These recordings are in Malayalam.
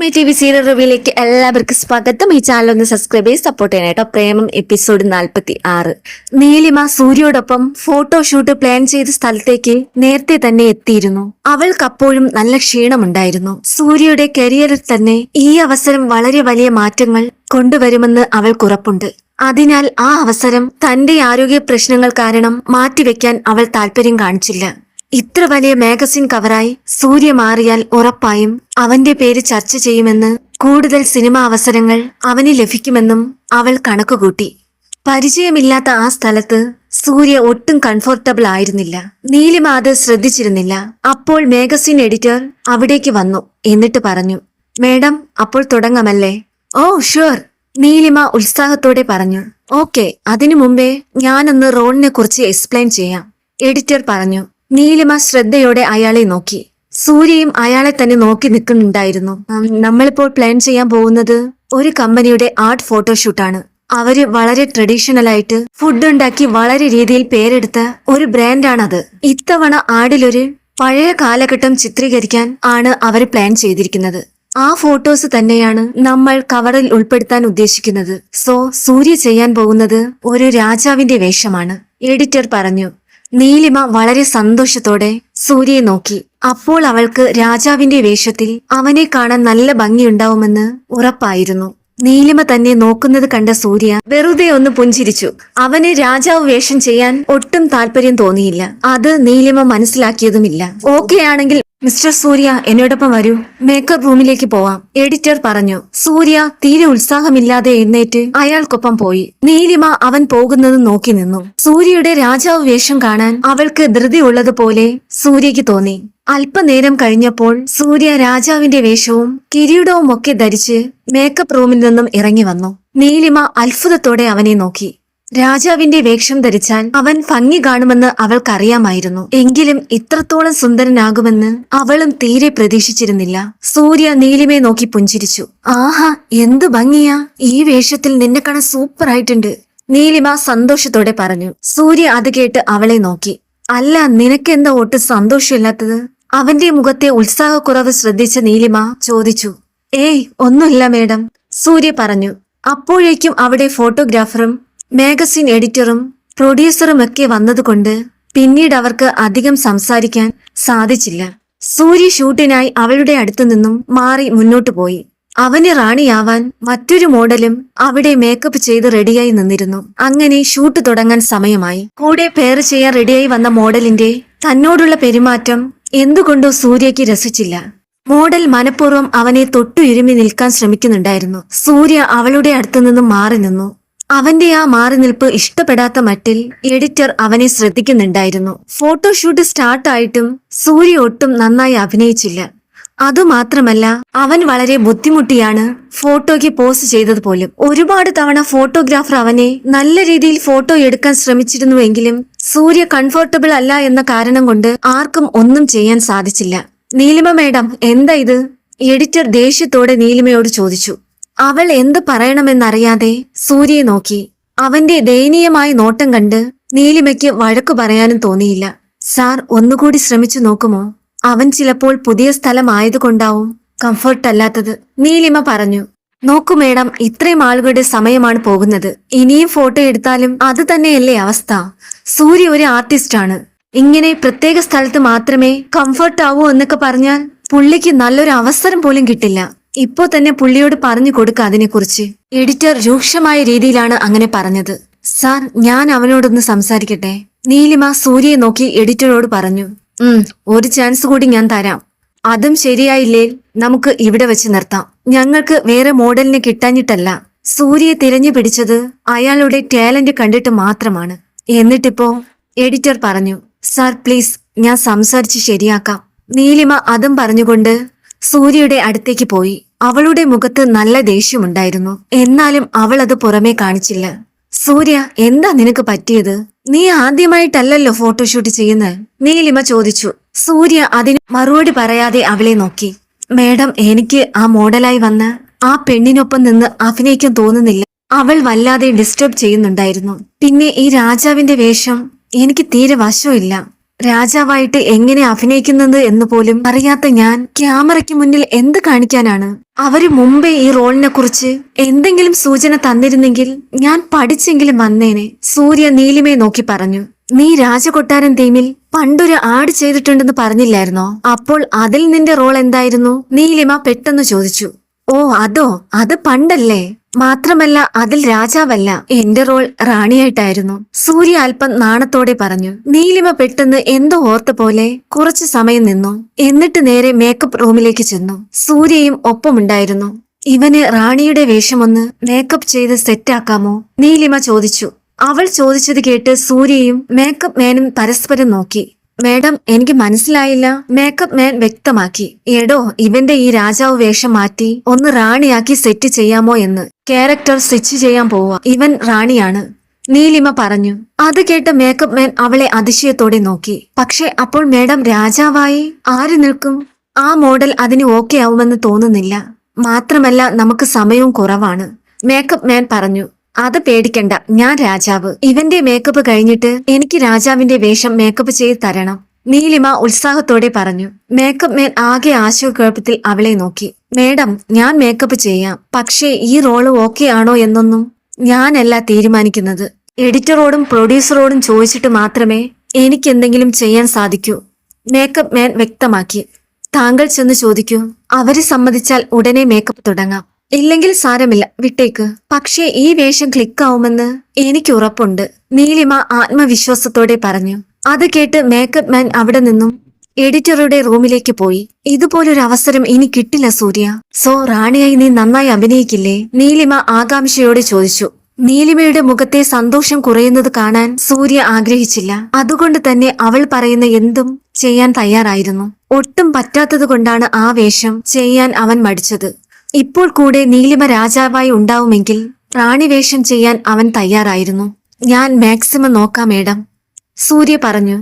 മൈ ടി വി സീരിയൽ റിവ്യൂലേക്ക് എല്ലാവർക്കും സ്വാഗതം. ഈ ചാനൽ ഒന്ന് സബ്സ്ക്രൈബ് ചെയ്ത് സപ്പോർട്ട് ചെയ്യണം കേട്ടോ. പ്രേമം എപ്പിസോഡ് നാൽപ്പത്തി ആറ് നീലിമ സൂര്യയോടൊപ്പം ഫോട്ടോഷൂട്ട് പ്ലാൻ ചെയ്ത സ്ഥലത്തേക്ക് നേരത്തെ തന്നെ എത്തിയിരുന്നു. അവൾക്ക് അപ്പോഴും നല്ല ക്ഷീണമുണ്ടായിരുന്നു. സൂര്യയുടെ കരിയറിൽ തന്നെ ഈ അവസരം വളരെ വലിയ മാറ്റങ്ങൾ കൊണ്ടുവരുമെന്ന് അവൾക്കുറപ്പുണ്ട് അതിനാൽ ആ അവസരം തന്റെ ആരോഗ്യ പ്രശ്നങ്ങൾ കാരണം മാറ്റിവെക്കാൻ അവൾ താല്പര്യം കാണിച്ചില്ല. ഇത്ര വലിയ മാഗസിൻ കവറായി സൂര്യ മാറിയാൽ ഉറപ്പായും അവന്റെ പേര് ചർച്ച ചെയ്യുമെന്ന് കൂടുതൽ സിനിമാ അവസരങ്ങൾ അവന് ലഭിക്കുമെന്നും അവൾ കണക്കുകൂട്ടി. പരിചയമില്ലാത്ത ആ സ്ഥലത്ത് സൂര്യ ഒട്ടും കംഫർട്ടബിൾ ആയിരുന്നില്ല. നീലിമ അത് ശ്രദ്ധിച്ചിരുന്നില്ല. അപ്പോൾ മാഗസിൻ എഡിറ്റർ അവിടേക്ക് വന്നു എന്നിട്ട് പറഞ്ഞു മേഡം അപ്പോൾ തുടങ്ങാമല്ലേ? ഓ ഷുവർ നീലിമ ഉത്സാഹത്തോടെ പറഞ്ഞു. ഓക്കെ അതിനു മുമ്പേ ഞാനൊന്ന് റോണിനെ കുറിച്ച് എക്സ്പ്ലെയിൻ ചെയ്യാം എഡിറ്റർ പറഞ്ഞു. നീലിമ ശ്രദ്ധയോടെ അയാളെ നോക്കി. സൂര്യയും അയാളെ തന്നെ നോക്കി നിൽക്കുന്നുണ്ടായിരുന്നു. നമ്മളിപ്പോൾ പ്ലാൻ ചെയ്യാൻ പോകുന്നത് ഒരു കമ്പനിയുടെ ആർട്ട് ഫോട്ടോഷൂട്ടാണ്. അവർ വളരെ ട്രഡീഷണൽ ആയിട്ട് ഫുഡ് ഉണ്ടാക്കി വളരെ രീതിയിൽ പേരെടുത്ത ഒരു ബ്രാൻഡാണത് ഇത്തവണ ആടിലൊരു പഴയ കാലഘട്ടം ചിത്രീകരിക്കാൻ ആണ് അവർ പ്ലാൻ ചെയ്തിരിക്കുന്നത്. ആ ഫോട്ടോസ് തന്നെയാണ് നമ്മൾ കവറിൽ ഉൾപ്പെടുത്താൻ ഉദ്ദേശിക്കുന്നത്. സോ സൂര്യ ചെയ്യാൻ പോകുന്നത് ഒരു രാജാവിന്റെ വേഷമാണ്. എഡിറ്റർ പറഞ്ഞു നീലിമ വളരെ സന്തോഷത്തോടെ സൂര്യയെ നോക്കി. അപ്പോൾ അവൾക്ക് രാജാവിന്റെ വേഷത്തിൽ അവനെ കാണാൻ നല്ല ഭംഗിയുണ്ടാവുമെന്ന് ഉറപ്പായിരുന്നു. നീലിമ തന്നെ നോക്കുന്നത് കണ്ട സൂര്യ വെറുതെ ഒന്ന് പുഞ്ചിരിച്ചു. അവന് രാജാവ് വേഷം ചെയ്യാൻ ഒട്ടും താല്പര്യം തോന്നിയില്ല. അത് നീലിമ മനസ്സിലാക്കിയതുമില്ല. ഓക്കെ ആണെങ്കിൽ മിസ്റ്റർ സൂര്യ എന്നോടൊപ്പം വരൂ. മേക്കപ്പ് റൂമിലേക്ക് പോവാം. എഡിറ്റർ പറഞ്ഞു സൂര്യ തീരെ ഉത്സാഹമില്ലാതെ എഴുന്നേറ്റ് അയാൾക്കൊപ്പം പോയി. നീലിമ അവൻ പോകുന്നത് നോക്കി നിന്നു. സൂര്യയുടെ രാജാവ് വേഷം കാണാൻ അവൾക്ക് ധൃതിയുള്ളതുപോലെ സൂര്യയ്ക്ക് തോന്നി. അല്പനേരം കഴിഞ്ഞപ്പോൾ സൂര്യ രാജാവിന്റെ വേഷവും കിരീടവും ഒക്കെ ധരിച്ച് മേക്കപ്പ് റൂമിൽ നിന്നും ഇറങ്ങി വന്നു. നീലിമ അത്ഭുതത്തോടെ അവനെ നോക്കി. രാജാവിന്റെ വേഷം ധരിച്ചാൽ അവൻ ഭംഗി കാണുമെന്ന് അവൾക്കറിയാമായിരുന്നു. എങ്കിലും ഇത്രത്തോളം സുന്ദരനാകുമെന്ന് അവളും തീരെ പ്രതീക്ഷിച്ചിരുന്നില്ല. സൂര്യ നീലിമയെ നോക്കി പുഞ്ചിരിച്ചു. ആഹാ എന്ത് ഭംഗിയാ. ഈ വേഷത്തിൽ നിന്നെ കാണാൻ സൂപ്പർ ആയിട്ടുണ്ട് നീലിമ സന്തോഷത്തോടെ പറഞ്ഞു. സൂര്യ അത് കേട്ട് അവളെ നോക്കി. അല്ല നിനക്കെന്താ ഒട്ടും സന്തോഷമില്ലാത്തത്? അവന്റെ മുഖത്തെ ഉത്സാഹക്കുറവ് ശ്രദ്ധിച്ച നീലിമ ചോദിച്ചു. ഏയ് ഒന്നുമില്ല മേഡം സൂര്യ പറഞ്ഞു. അപ്പോഴേക്കും അവിടെ ഫോട്ടോഗ്രാഫറും മാഗസിൻ എഡിറ്ററും പ്രൊഡ്യൂസറും ഒക്കെ വന്നതുകൊണ്ട് പിന്നീട് അവർക്ക് അധികം സംസാരിക്കാൻ സാധിച്ചില്ല. സൂര്യ ഷൂട്ടിനായി അവളുടെ അടുത്തു നിന്നും മാറി മുന്നോട്ടു പോയി. അവന് റാണിയാവാൻ മറ്റൊരു മോഡലും അവിടെ മേക്കപ്പ് ചെയ്ത് റെഡിയായി നിന്നിരുന്നു. അങ്ങനെ ഷൂട്ട് തുടങ്ങാൻ സമയമായി. കൂടെ പേർ ചെയ്യാൻ റെഡിയായി വന്ന മോഡലിന്റെ തന്നോടുള്ള പെരുമാറ്റം എന്തുകൊണ്ടോ സൂര്യയ്ക്ക് രസിച്ചില്ല. മോഡൽ മനഃപൂർവം അവനെ തൊട്ടുരുമി നിൽക്കാൻ ശ്രമിക്കുന്നുണ്ടായിരുന്നു. സൂര്യ അവളുടെ അടുത്തു നിന്നും മാറി നിന്നു. അവന്റെ ആ മാറി നിൽപ്പ് ഇഷ്ടപ്പെടാത്ത മട്ടിൽ എഡിറ്റർ അവനെ ശ്രദ്ധിക്കുന്നുണ്ടായിരുന്നു. ഫോട്ടോഷൂട്ട് സ്റ്റാർട്ടായിട്ടും സൂര്യ ഒട്ടും നന്നായി അഭിനയിച്ചില്ല. അതുമാത്രമല്ല അവൻ വളരെ ബുദ്ധിമുട്ടിയാണ് ഫോട്ടോയ്ക്ക് പോസ് ചെയ്തത് പോലും. ഒരുപാട് തവണ ഫോട്ടോഗ്രാഫർ അവനെ നല്ല രീതിയിൽ ഫോട്ടോ എടുക്കാൻ ശ്രമിച്ചിരുന്നുവെങ്കിലും സൂര്യ കംഫർട്ടബിൾ അല്ല എന്ന കാരണം കൊണ്ട് ആർക്കും ഒന്നും ചെയ്യാൻ സാധിച്ചില്ല. നീലിമ മേഡം എന്താ ഇത്? എഡിറ്റർ ദേഷ്യത്തോടെ നീലിമയോട് ചോദിച്ചു. അവൾ എന്ത് പറയണമെന്നറിയാതെ സൂര്യയെ നോക്കി. അവന്റെ ദയനീയമായ നോട്ടം കണ്ട് നീലിമയ്ക്ക് വഴക്കു പറയാനും തോന്നിയില്ല. സാർ ഒന്നുകൂടി ശ്രമിച്ചു നോക്കുമോ? അവൻ ചിലപ്പോൾ പുതിയ സ്ഥലം സ്ഥലമായതുകൊണ്ടാവും കംഫർട്ട് അല്ലാത്തത് നീലിമ പറഞ്ഞു. നോക്കൂ മേഡം ഇത്രയും ആളുകളുടെ സമയമാണ് പോകുന്നത്. ഇനിയും ഫോട്ടോ എടുത്താലും അത് തന്നെയല്ലേ അവസ്ഥ. സൂര്യ ഒരു ആർട്ടിസ്റ്റാണ്. ഇങ്ങനെ പ്രത്യേക സ്ഥലത്ത് മാത്രമേ കംഫർട്ട് ആവൂ എന്നൊക്കെ പറഞ്ഞാൽ പുള്ളിക്ക് നല്ലൊരു അവസരം പോലും കിട്ടില്ല. ഇപ്പോ തന്നെ പുള്ളിയോട് പറഞ്ഞു കൊടുക്ക അതിനെക്കുറിച്ച്. എഡിറ്റർ രൂക്ഷമായ രീതിയിലാണ് അങ്ങനെ പറഞ്ഞത്. സാർ ഞാൻ അവനോടൊന്ന് സംസാരിക്കട്ടെ? നീലിമ സൂര്യയെ നോക്കി എഡിറ്ററോട് പറഞ്ഞു. ഉം ഒരു ചാൻസ് കൂടി ഞാൻ തരാം. അതും ശരിയായില്ലേ? നമുക്ക് ഇവിടെ വെച്ച് നിർത്താം. ഞങ്ങൾക്ക് വേറെ മോഡലിനെ കിട്ടാഞ്ഞിട്ടല്ല. സൂര്യയെ തിരഞ്ഞു പിടിച്ചത് അയാളുടെ ടാലന്റ് കണ്ടിട്ട് മാത്രമാണ്. എന്നിട്ടിപ്പോ എഡിറ്റർ പറഞ്ഞു സാർ പ്ലീസ് ഞാൻ സംസാരിച്ച് ശരിയാക്കാം. നീലിമ അതും പറഞ്ഞുകൊണ്ട് സൂര്യയുടെ അടുത്തേക്ക് പോയി. അവളുടെ മുഖത്ത് നല്ല ദേഷ്യമുണ്ടായിരുന്നു. എന്നാലും അവൾ അത് പുറമേ കാണിച്ചില്ല. സൂര്യ എന്താ നിനക്ക് പറ്റിയത്? നീ ആദ്യമായിട്ടല്ലല്ലോ ഫോട്ടോഷൂട്ട് ചെയ്യുന്നത്? നീലിമ ചോദിച്ചു. സൂര്യ അതിന് മറുപടി പറയാതെ അവളെ നോക്കി. മേഡം എനിക്ക് ആ മോഡലായി വന്ന് ആ പെണ്ണിനൊപ്പം നിന്ന് അഭിനയിക്കാൻ തോന്നുന്നില്ല. അവൾ വല്ലാതെ ഡിസ്റ്റർബ് ചെയ്യുന്നുണ്ടായിരുന്നു. പിന്നെ ഈ രാജാവിന്റെ വേഷം എനിക്ക് തീരെ വശമില്ല. രാജാവായിട്ട് എങ്ങനെ അഭിനയിക്കുന്നത് എന്ന് പോലും അറിയാത്ത ഞാൻ ക്യാമറയ്ക്ക് മുന്നിൽ എന്ത് കാണിക്കാനാണ്? അവർ മുമ്പേ ഈ റോളിനെ കുറിച്ച് എന്തെങ്കിലും സൂചന തന്നിരുന്നെങ്കിൽ ഞാൻ പഠിച്ചെങ്കിലും വന്നേനെ. സൂര്യ നീലിമയെ നോക്കി പറഞ്ഞു. നീ രാജകൊട്ടാരൻ തീമിൽ പണ്ടൊരു ആഡ് ചെയ്തിട്ടുണ്ടെന്ന് പറഞ്ഞില്ലായിരുന്നോ? അപ്പോൾ അതിൽ നിന്റെ റോൾ എന്തായിരുന്നു? നീലിമ പെട്ടെന്ന് ചോദിച്ചു. ഓ അതോ? അത് പണ്ടല്ലേ? മാത്രമല്ല അതിൽ രാജാവല്ല എന്റെ റോൾ റാണിയായിട്ടായിരുന്നു. സൂര്യ അല്പം നാണത്തോടെ പറഞ്ഞു നീലിമ പെട്ടെന്ന് എന്തോ ഓർത്ത പോലെ കുറച്ചു സമയം നിന്നു. എന്നിട്ട് നേരെ മേക്കപ്പ് റൂമിലേക്ക് ചെന്നു. സൂര്യയും ഒപ്പമുണ്ടായിരുന്നു. ഇവന് റാണിയുടെ വേഷമൊന്ന് മേക്കപ്പ് ചെയ്ത് സെറ്റാക്കാമോ നീലിമ ചോദിച്ചു. അവൾ ചോദിച്ചത് കേട്ട് സൂര്യയും മേക്കപ്പ് മാനും പരസ്പരം നോക്കി. മേഡം എനിക്ക് മനസ്സിലായില്ല. മേക്കപ്പ് മാൻ വ്യക്തമാക്കി. എടോ ഇവന്റെ ഈ രാജാവ് വേഷം മാറ്റി ഒന്ന് റാണിയാക്കി സെറ്റ് ചെയ്യാമോ എന്ന്. ക്യാരക്ടർ സ്വിച്ച് ചെയ്യാൻ പോവാ. ഇവൻ റാണിയാണ്. നീലിമ പറഞ്ഞു. അത് കേട്ട മേക്കപ്പ് മാൻ അവളെ അതിശയത്തോടെ നോക്കി. പക്ഷെ അപ്പോൾ മേഡം രാജാവായി? ആര് നിൽക്കും? ആ മോഡൽ അതിന് ഓക്കെ ആവുമെന്ന് തോന്നുന്നില്ല. മാത്രമല്ല നമുക്ക് സമയവും കുറവാണ്. മേക്കപ്പ് മാൻ പറഞ്ഞു. അത് പേടിക്കണ്ട ഞാൻ രാജാവ്. ഇവന്റെ മേക്കപ്പ് കഴിഞ്ഞിട്ട് എനിക്ക് രാജാവിന്റെ വേഷം മേക്കപ്പ് ചെയ്ത് തരണം. നീലിമ ഉത്സാഹത്തോടെ പറഞ്ഞു. മേക്കപ്പ് മേൻ ആകെ ആശയക്കുഴപ്പത്തിൽ അവളെ നോക്കി. മേഡം ഞാൻ മേക്കപ്പ് ചെയ്യാം. പക്ഷേ ഈ റോൾ ഓക്കെ ആണോ എന്നൊന്നും ഞാനല്ല തീരുമാനിക്കുന്നത്. എഡിറ്ററോടും പ്രൊഡ്യൂസറോടും ചോദിച്ചിട്ട് മാത്രമേ എനിക്ക് എന്തെങ്കിലും ചെയ്യാൻ സാധിക്കൂ. മേക്കപ്പ് മാൻ വ്യക്തമാക്കി. താങ്കൾ ചെന്ന് ചോദിക്കൂ. അവർ സമ്മതിച്ചാൽ ഉടനെ മേക്കപ്പ് തുടങ്ങാം. ഇല്ലെങ്കിൽ സാരമില്ല വിട്ടേക്ക്. പക്ഷേ ഈ വേഷം ക്ലിക്കാവുമെന്ന് എനിക്ക് ഉറപ്പുണ്ട് നീലിമ ആത്മവിശ്വാസത്തോടെ പറഞ്ഞു. അത് കേട്ട് മേക്കപ്പ് മാൻ അവിടെ നിന്നും എഡിറ്ററുടെ റൂമിലേക്ക് പോയി. ഇതുപോലൊരു അവസരം ഇനി കിട്ടില്ല സൂര്യ. സോ റാണിയായി നീ നന്നായി അഭിനയിക്കില്ലേ? നീലിമ ആകാംക്ഷയോടെ ചോദിച്ചു. നീലിമയുടെ മുഖത്തെ സന്തോഷം കുറയുന്നത് കാണാൻ സൂര്യ ആഗ്രഹിച്ചില്ല. അതുകൊണ്ട് തന്നെ അവൾ പറയുന്ന എന്തും ചെയ്യാൻ തയ്യാറായിരുന്നു. ഒട്ടും പറ്റാത്തത് കൊണ്ടാണ് ആ വേഷം ചെയ്യാൻ അവൻ മടിച്ചത്. ഇപ്പോൾ കൂടെ നീലിമ രാജാവായി ഉണ്ടാവുമെങ്കിൽ റാണിവേഷം ചെയ്യാൻ അവൻ തയ്യാറായിരുന്നു. ഞാൻ മാക്സിമം നോക്കാം മേഡം. സൂര്യ പറഞ്ഞു.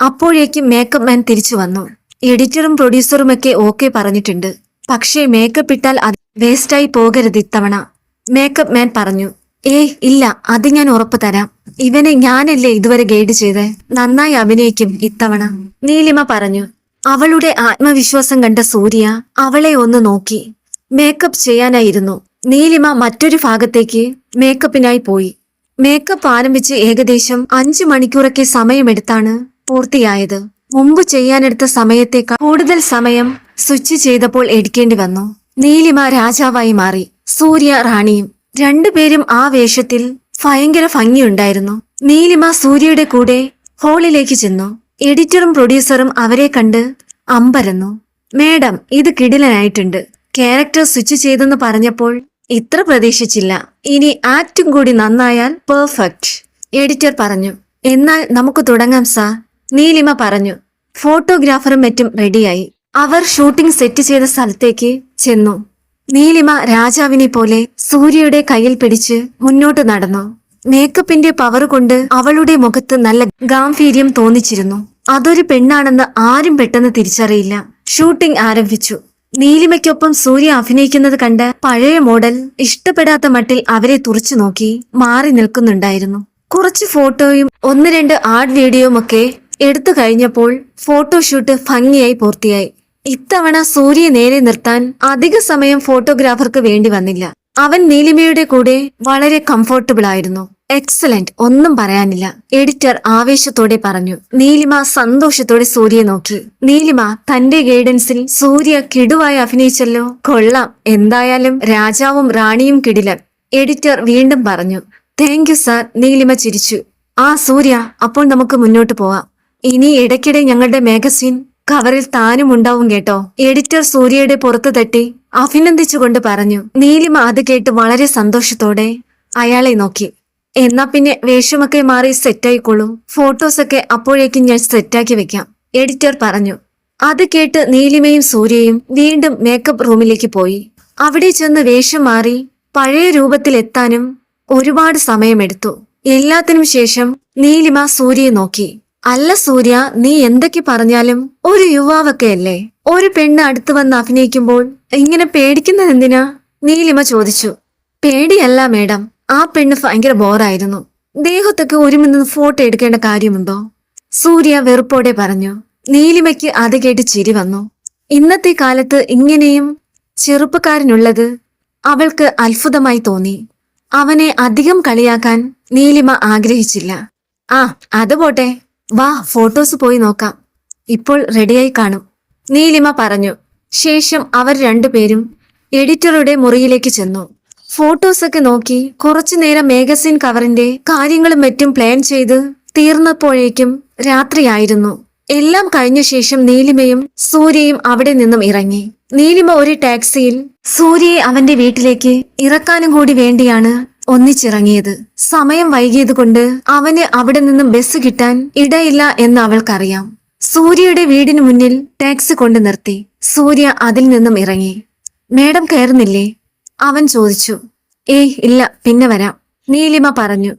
അപ്പോഴേക്കും മേക്കപ്പ് മാൻ തിരിച്ചു വന്നു. എഡിറ്ററും പ്രൊഡ്യൂസറുമൊക്കെ ഓക്കെ പറഞ്ഞിട്ടുണ്ട്. പക്ഷേ മേക്കപ്പ് ഇട്ടാൽ അത് വേസ്റ്റായി പോകരുത് ഇത്തവണ. മേക്കപ്പ് മാൻ പറഞ്ഞു. ഏയ് ഇല്ല അത് ഞാൻ ഉറപ്പ് തരാം. ഇവനെ ഞാനല്ലേ ഇതുവരെ ഗൈഡ് ചെയ്തേ? നന്നായി അഭിനയിക്കും ഇത്തവണ. നീലിമ പറഞ്ഞു. അവളുടെ ആത്മവിശ്വാസം കണ്ട സൂര്യ അവളെ ഒന്ന് നോക്കി. മേക്കപ്പ് ചെയ്യാനായിരുന്നു. നീലിമ മറ്റൊരു ഭാഗത്തേക്ക് മേക്കപ്പിനായി പോയി. മേക്കപ്പ് ആരംഭിച്ച് ഏകദേശം അഞ്ചു മണിക്കൂറൊക്കെ സമയമെടുത്താണ് പൂർത്തിയായത്. മുമ്പ് ചെയ്യാനെടുത്ത സമയത്തേക്കാൾ കൂടുതൽ സമയം സ്വിച്ച് ചെയ്തപ്പോൾ എടുക്കേണ്ടി വന്നു. നീലിമ രാജാവായി മാറി. സൂര്യ റാണിയും രണ്ടുപേരും ആ വേഷത്തിൽ ഭയങ്കര ഭംഗിയുണ്ടായിരുന്നു. നീലിമ സൂര്യയുടെ കൂടെ ഹാളിലേക്ക് ചെന്നു. എഡിറ്ററും പ്രൊഡ്യൂസറും അവരെ കണ്ട് അമ്പരന്നു. മേഡം ഇത് കിടിലനായിട്ടുണ്ട്. ക്യാരക്ടർ സ്വിച്ച് ചെയ്തെന്ന് പറഞ്ഞപ്പോൾ ഇത്ര പ്രതീക്ഷിച്ചില്ല. ഇനി ആക്ടും കൂടി നന്നായാൽ പെർഫെക്റ്റ് എഡിറ്റർ പറഞ്ഞു. എന്നാൽ നമുക്ക് തുടങ്ങാം സാ നീലിമ പറഞ്ഞു. ഫോട്ടോഗ്രാഫറും മറ്റും റെഡിയായി. അവർ ഷൂട്ടിംഗ് സെറ്റ് ചെയ്ത സ്ഥലത്തേക്ക് ചെന്നു. നീലിമ രാജാവിനെ പോലെ സൂര്യയുടെ കയ്യിൽ പിടിച്ച് മുന്നോട്ട് നടന്നു. മേക്കപ്പിന്റെ പവർ കൊണ്ട് അവളുടെ മുഖത്ത് നല്ല ഗാംഭീര്യം തോന്നിച്ചിരുന്നു. അതൊരു പെണ്ണാണെന്ന് ആരും പെട്ടെന്ന് തിരിച്ചറിയില്ല. ഷൂട്ടിംഗ് ആരംഭിച്ചു. നീലിമയ്ക്കൊപ്പം സൂര്യ അഭിനയിക്കുന്നത് കണ്ട് പഴയ മോഡൽ ഇഷ്ടപ്പെടാത്ത മട്ടിൽ അവരെ തുറച്ചു നോക്കി മാറി നിൽക്കുന്നുണ്ടായിരുന്നു. കുറച്ച് ഫോട്ടോയും ഒന്ന് രണ്ട് ആഡ് വീഡിയോയും ഒക്കെ എടുത്തു കഴിഞ്ഞപ്പോൾ ഫോട്ടോഷൂട്ട് ഭംഗിയായി പൂർത്തിയായി. ഇത്തവണ സൂര്യ നേരെ നിർത്താൻ അധിക സമയം ഫോട്ടോഗ്രാഫർക്ക് വേണ്ടി വന്നില്ല. അവൻ നീലിമയുടെ കൂടെ വളരെ കംഫോർട്ടബിൾ ആയിരുന്നു. എക്സലന്റ് ഒന്നും പറയാനില്ല. എഡിറ്റർ ആവേശത്തോടെ പറഞ്ഞു. നീലിമ സന്തോഷത്തോടെ സൂര്യയെ നോക്കി. നീലിമ തന്റെ ഗൈഡൻസിൽ സൂര്യ കിടുവായി അഭിനയിച്ചല്ലോ. കൊള്ളാം. എന്തായാലും രാജാവും റാണിയും കിടിലൻ. എഡിറ്റർ വീണ്ടും പറഞ്ഞു. താങ്ക് യു സാർ നീലിമ ചിരിച്ചു. ആ സൂര്യ അപ്പോൾ നമുക്ക് മുന്നോട്ട് പോവാം. ഇനി ഇടയ്ക്കിടെ ഞങ്ങളുടെ മാഗസിൻ കവറിൽ താനും ഉണ്ടാവും കേട്ടോ. എഡിറ്റർ സൂര്യയുടെ പുറത്തു തട്ടി അഭിനന്ദിച്ചുകൊണ്ട് പറഞ്ഞു. നീലിമ അത് കേട്ട് വളരെ സന്തോഷത്തോടെ അയാളെ നോക്കി. എന്നാ പിന്നെ വേഷമൊക്കെ മാറി സെറ്റായിക്കോളൂ. ഫോട്ടോസൊക്കെ അപ്പോഴേക്കും ഞാൻ സെറ്റാക്കി വെക്കാം. എഡിറ്റർ പറഞ്ഞു. അത് കേട്ട് നീലിമയും സൂര്യയും വീണ്ടും മേക്കപ്പ് റൂമിലേക്ക് പോയി. അവിടെ ചെന്ന് വേഷം മാറി പഴയ രൂപത്തിലെത്താനും ഒരുപാട് സമയമെടുത്തു. എല്ലാത്തിനും ശേഷം നീലിമ സൂര്യയെ നോക്കി. അല്ല സൂര്യ നീ എന്തൊക്കെ പറഞ്ഞാലും ഒരു യുവാവൊക്കെ അല്ലേ? ഒരു പെണ്ണ് അടുത്ത് വന്ന് അഭിനയിക്കുമ്പോൾ ഇങ്ങനെ പേടിക്കുന്നത് എന്തിനാ? നീലിമ ചോദിച്ചു. പേടിയല്ല മേഡം. ആ പെണ്ണ് ഭയങ്കര ബോറായിരുന്നു. ദേഹത്തൊക്കെ ഒരുമിന്ന് ഫോട്ടോ എടുക്കേണ്ട കാര്യമുണ്ടോ? സൂര്യ വെറുപ്പോടെ പറഞ്ഞു. നീലിമയ്ക്ക് അത് കേട്ട് ചിരി വന്നു. ഇന്നത്തെ കാലത്ത് ഇങ്ങനെയും ചെറുപ്പക്കാരനുള്ളത് അവൾക്ക് അത്ഭുതമായി തോന്നി. അവനെ അധികം കളിയാക്കാൻ നീലിമ ആഗ്രഹിച്ചില്ല. ആ അത് പോട്ടെ. വാ ഫോട്ടോസ് പോയി നോക്കാം. ഇപ്പോൾ റെഡിയായി കാണും. നീലിമ പറഞ്ഞു. ശേഷം അവർ രണ്ടുപേരും എഡിറ്ററുടെ മുറിയിലേക്ക് ചെന്നു. ഫോട്ടോസൊക്കെ നോക്കി കുറച്ചു നേരം മാഗസിൻ കവറിന്റെ കാര്യങ്ങളും മറ്റും പ്ലാൻ ചെയ്ത് തീർന്നപ്പോഴേക്കും രാത്രിയായിരുന്നു. എല്ലാം കഴിഞ്ഞ ശേഷം നീലിമയും സൂര്യയും അവിടെ നിന്നും ഇറങ്ങി. നീലിമ ഒരു ടാക്സിയിൽ സൂര്യയെ അവന്റെ വീട്ടിലേക്ക് ഇറക്കാനും കൂടി വേണ്ടിയാണ് ഒന്നിച്ചിറങ്ങിയത്. സമയം വൈകിയത് കൊണ്ട് അവന് അവിടെ നിന്നും ബസ് കിട്ടാൻ ഇടയില്ല എന്ന് അവൾക്കറിയാം. സൂര്യയുടെ വീടിന് മുന്നിൽ ടാക്സി കൊണ്ട് നിർത്തി. സൂര്യ അതിൽ നിന്നും ഇറങ്ങി. മേഡം കയറുന്നില്ലേ? അവൻ ചോദിച്ചു ഏയ് ഇല്ല പിന്നെ വരാം. നീലിമ പറഞ്ഞു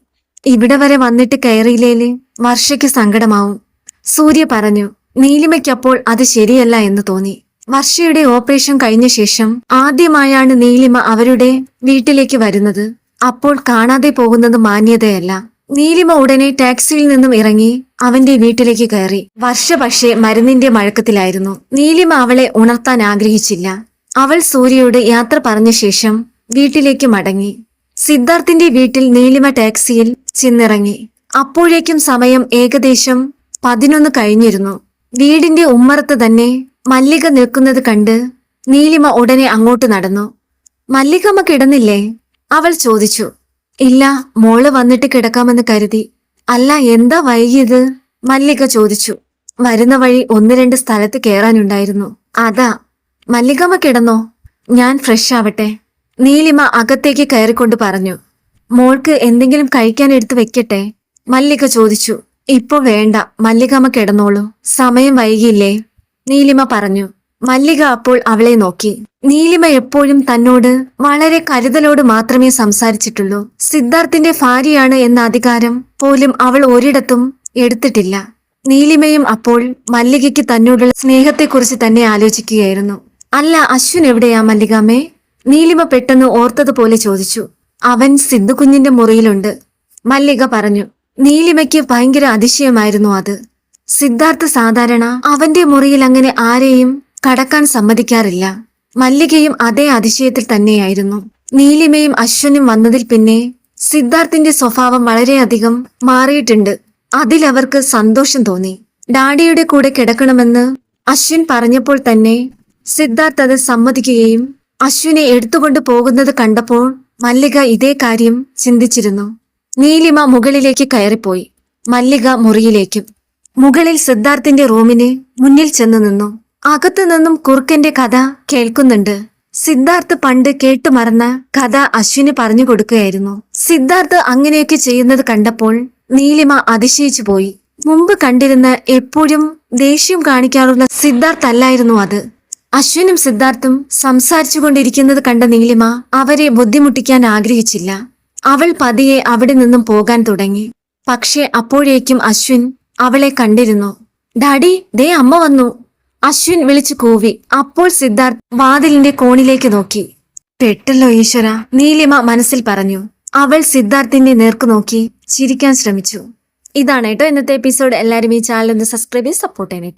ഇവിടെ വരെ വന്നിട്ട് കയറിയില്ലേൽ? വർഷയ്ക്ക് സങ്കടമാവും. സൂര്യ പറഞ്ഞു നീലിമയ്ക്കപ്പോൾ അത് ശരിയല്ല എന്ന് തോന്നി. വർഷയുടെ ഓപ്പറേഷൻ കഴിഞ്ഞ ശേഷം ആദ്യമായാണ് നീലിമ അവരുടെ വീട്ടിലേക്ക് വരുന്നത്. അപ്പോൾ കാണാതെ പോകുന്നത് മാന്യതയല്ല. നീലിമ ഉടനെ ടാക്സിയിൽ നിന്നും ഇറങ്ങി അവന്റെ വീട്ടിലേക്ക് കയറി. വർഷ പക്ഷേ മരുന്നിന്റെ മഴക്കത്തിലായിരുന്നു. നീലിമ അവളെ ഉണർത്താൻ ആഗ്രഹിച്ചില്ല. അവൾ സൂര്യയോട് യാത്ര പറഞ്ഞ ശേഷം വീട്ടിലേക്ക് മടങ്ങി. സിദ്ധാർത്ഥിന്റെ വീട്ടിൽ നീലിമ ടാക്സിയിൽ ചെന്നിറങ്ങി. അപ്പോഴേക്കും സമയം ഏകദേശം പതിനൊന്ന് കഴിഞ്ഞിരുന്നു. വീടിന്റെ ഉമ്മറത്ത് തന്നെ മല്ലിക നിൽക്കുന്നത് കണ്ട് നീലിമ ഉടനെ അങ്ങോട്ട് നടന്നു. മല്ലികമ്മ കിടന്നില്ലേ? അവൾ ചോദിച്ചു. ഇല്ല മോൾ വന്നിട്ട് കിടക്കാമെന്ന് കരുതി. അല്ല എന്താ വൈകിയത്? മല്ലിക ചോദിച്ചു. വരുന്ന വഴി ഒന്ന് രണ്ട് സ്ഥലത്ത് കയറാനുണ്ടായിരുന്നു അതാ മല്ലികമ്മ കിടന്നോ? ഞാൻ ഫ്രഷ് ആവട്ടെ. നീലിമ അകത്തേക്ക് കയറിക്കൊണ്ട് പറഞ്ഞു. മോൾക്ക് എന്തെങ്കിലും കഴിക്കാൻ എടുത്തു വെക്കട്ടെ? മല്ലിക ചോദിച്ചു. ഇപ്പൊ വേണ്ട മല്ലികമ്മ കിടന്നോളൂ. സമയം വൈകിയില്ലേ? നീലിമ പറഞ്ഞു. മല്ലിക അപ്പോൾ അവളെ നോക്കി. നീലിമ എപ്പോഴും തന്നോട് വളരെ കരുതലോട് മാത്രമേ സംസാരിച്ചിട്ടുള്ളൂ. സിദ്ധാർത്ഥിന്റെ ഭാര്യയാണ് എന്ന അധികാരം പോലും അവൾ ഒരിടത്തും എടുത്തിട്ടില്ല. നീലിമയും അപ്പോൾ മല്ലികയ്ക്ക് തന്നോടുള്ള സ്നേഹത്തെക്കുറിച്ച് തന്നെ ആലോചിക്കുകയായിരുന്നു. അല്ല അശ്വിൻ എവിടെയാ മല്ലികാമ്മേ നീലിമ പെട്ടെന്ന് ഓർത്തതുപോലെ ചോദിച്ചു. അവൻ സിദ്ധു കുഞ്ഞിന്റെ മുറിയിലുണ്ട്. മല്ലിക പറഞ്ഞു നീലിമയ്ക്ക് ഭയങ്കര അതിശയമായിരുന്നു അത്. സിദ്ധാർത്ഥ സാധാരണ അവന്റെ മുറിയിൽ അങ്ങനെ ആരെയും കടക്കാൻ സമ്മതിക്കാറില്ല. മല്ലികയും അതേ അതിശയത്തിൽ തന്നെയായിരുന്നു. നീലിമയും അശ്വനും വന്നതിൽ പിന്നെ സിദ്ധാർത്ഥിന്റെ സ്വഭാവം വളരെയധികം മാറിയിട്ടുണ്ട്. അതിലവർക്ക് സന്തോഷം തോന്നി. ഡാഡിയുടെ കൂടെ കിടക്കണമെന്ന് അശ്വിൻ പറഞ്ഞപ്പോൾ തന്നെ സിദ്ധാർത്ഥ് അത് സമ്മതിക്കുകയും അശ്വിനെ എടുത്തുകൊണ്ട് പോകുന്നത് കണ്ടപ്പോൾ മല്ലിക ഇതേ കാര്യം ചിന്തിച്ചിരുന്നു. നീലിമ മുകളിലേക്ക് കയറിപ്പോയി. മല്ലിക മുറിയിലേക്കും. മുകളിൽ സിദ്ധാർത്ഥിന്റെ റൂമിന് മുന്നിൽ ചെന്ന് നിന്നു. അകത്തു നിന്നും കുറുക്കന്റെ കഥ കേൾക്കുന്നുണ്ട്. സിദ്ധാർത്ഥ് പണ്ട് കേട്ടു മറന്ന കഥ അശ്വിന് പറഞ്ഞു കൊടുക്കുകയായിരുന്നു. സിദ്ധാർത്ഥ് അങ്ങനെയൊക്കെ ചെയ്യുന്നത് കണ്ടപ്പോൾ നീലിമ അതിശയിച്ചു പോയി. മുമ്പ് കണ്ടിരുന്ന എപ്പോഴും ദേഷ്യം കാണിക്കാറുള്ള സിദ്ധാർത്ഥ് അല്ലായിരുന്നു അത്. അശ്വിനും സിദ്ധാർത്ഥും സംസാരിച്ചുകൊണ്ടിരിക്കുന്നത് കണ്ട നീലിമ അവരെ ബുദ്ധിമുട്ടിക്കാൻ ആഗ്രഹിച്ചില്ല. അവൾ പതിയെ അവിടെ നിന്നും പോകാൻ തുടങ്ങി. പക്ഷേ അപ്പോഴേക്കും അശ്വിൻ അവളെ കണ്ടിരുന്നു. ഡാഡി ദേ അമ്മ വന്നു. അശ്വിൻ വിളിച്ചു കൂവി. അപ്പോൾ സിദ്ധാർത്ഥ് വാതിലിന്റെ കോണിലേക്ക് നോക്കി. പെട്ടല്ലോ ഈശ്വര നീലിമ മനസ്സിൽ പറഞ്ഞു. അവൾ സിദ്ധാർത്ഥിന്റെ നേർക്ക് നോക്കി ചിരിക്കാൻ ശ്രമിച്ചു. ഇതാണ് കേട്ടോ ഇന്നത്തെ എപ്പിസോഡ്. എല്ലാവരും ഈ ചാനൽ ഒന്ന് സബ്സ്ക്രൈബ് ചെയ്ത് സപ്പോർട്ട് ചെയ്യാനായിട്ട്